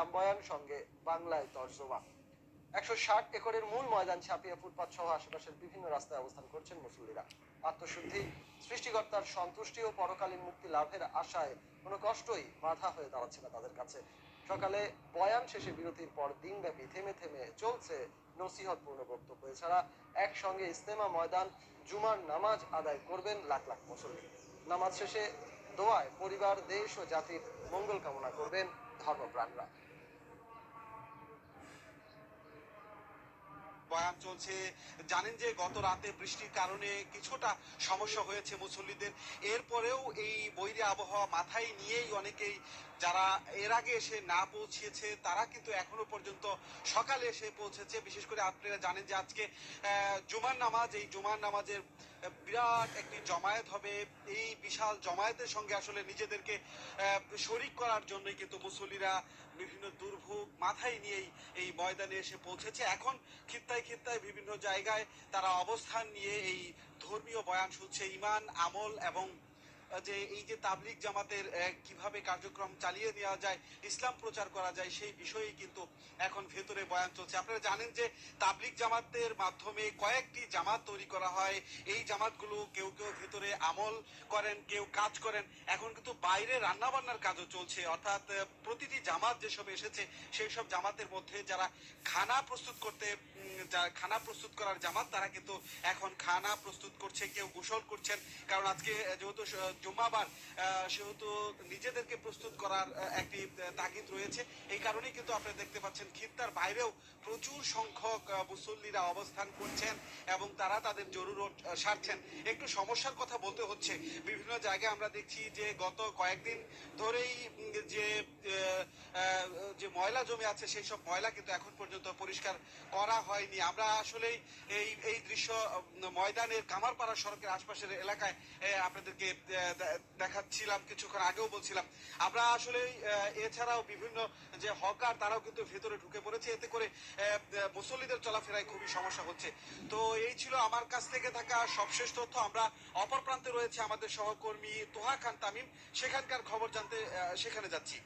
গ্রাম বয়ান সঙ্গে বাংলায় তর্জমা একশো ষাট একরের মূল ময়দান ছাপিয়ে ফুটপাত সহ আশেপাশের বিভিন্ন রাস্তায় অবস্থান করছেন মুসল্লিরা। আত্মশুদ্ধি, সৃষ্টিকর্তার সন্তুষ্টি ও পরকালীন মুক্তি লাভের আশায় কোনো কষ্টই বাধা হয়ে দাঁড়াচ্ছে না তাদের কাছে। সকালে বয়ান শেষে বিরতির পর দিনব্যাপী থেমে থেমে চলছে নসিহতপূর্ণ বক্তব্য। এছাড়া একসঙ্গে ইস্তেমা ময়দান, জুমার নামাজ আদায় করবেন লাখ লাখ মুসল্লি। নামাজ শেষে দোয়ায় পরিবার, দেশ ও জাতির মঙ্গল কামনা করবেন ধর্মপ্রাণরা। বয়ান চলছে। জানেন যে গত রাতে বৃষ্টির কারণে কিছুটা সমস্যা হয়েছে মুসল্লিদের। এরপরেও এই বৈরী আবহাওয়া মাথায় নিয়েই অনেকেই যারা এর আগে এসে না পৌঁছিয়েছে তারা কিন্তু এখনও পর্যন্ত সকালে এসে পৌঁছেছে। বিশেষ করে আপনারা জানেন যে আজকে জুমার নামাজ, এই জুমার নামাজের বিরাট একটি জমায়েত হবে। এই বিশাল জমায়েতের সঙ্গে আসলে নিজেদেরকে শরিক করার জন্যই কিন্তু মুসল্লিরা বিভিন্ন দুর্ভোগ মাথায় নিয়েই এই ময়দানে এসে পৌঁছেছে। এখন খিত্তায় খিত্তায় বিভিন্ন জায়গায় তারা অবস্থান নিয়ে এই ধর্মীয় বয়ান শুনছে। ইমান, আমল এবং যে এই যে তাবলিগ জামাতের কীভাবে কার্যক্রম চালিয়ে নেওয়া যায়, ইসলাম প্রচার করা যায়, সেই বিষয়েই কিন্তু এখন ভেতরে বয়ান চলছে। আপনারা জানেন যে তাবলিগ জামাতের মাধ্যমে কয়েকটি জামাত তৈরি করা হয়। এই জামাতগুলো কেউ কেউ ভেতরে আমল করেন, কেউ কাজ করেন। এখন কিন্তু বাইরে রান্না বান্নার কাজও চলছে। অর্থাৎ প্রতিটি জামাত যেসব এসেছে, সেই সব জামাতের মধ্যে যারা খানা প্রস্তুত করতে খানা প্রস্তুত করার জামাত, তারা কিন্তু এখন খানা প্রস্তুত করছে, কেউ গোসল করছেন। কারণ আজকে যেহেতু জুম্মাবার সেহেতু নিজেদেরকে প্রস্তুত করার একটি তাগিদ রয়েছে। এই কারণেই কিন্তু আপনারা দেখতে পাচ্ছেন খিত্তার বাইরেও প্রচুর সংখ্যক মুসল্লিরা অবস্থান করছেন এবং তারা তাদের জরুরত সারছেন। একটু সমস্যার কথা বলতে হচ্ছে, বিভিন্ন জায়গায় আমরা দেখছি যে গত কয়েকদিন ধরেই যে যে ময়লা জমে আছে, সেই সব ময়লা কিন্তু এখন পর্যন্ত পরিষ্কার করা হয়নি। আমরা আসলেই এই এই দৃশ্য ময়দানের কামারপাড়া সড়কের আশপাশের এলাকায় আপনাদেরকে দেখাচ্ছিলাম কিছুক্ষণ আগেও বলছিলাম। আমরা আসলে এছাড়াও বিভিন্ন যে হকার, তারাও কিন্তু ভেতরে ঢুকে পড়েছে। এতে করে মুসল্লিদের চলাফেরায় খুবই সমস্যা হচ্ছে। তো এই ছিল আমার কাছ থেকে থাকা সবশেষ তথ্য। আমরা অপর প্রান্তে রয়েছে আমাদের সহকর্মী তোহা খান তামিম। সেখানকার খবর জানতে সেখানে যাচ্ছি।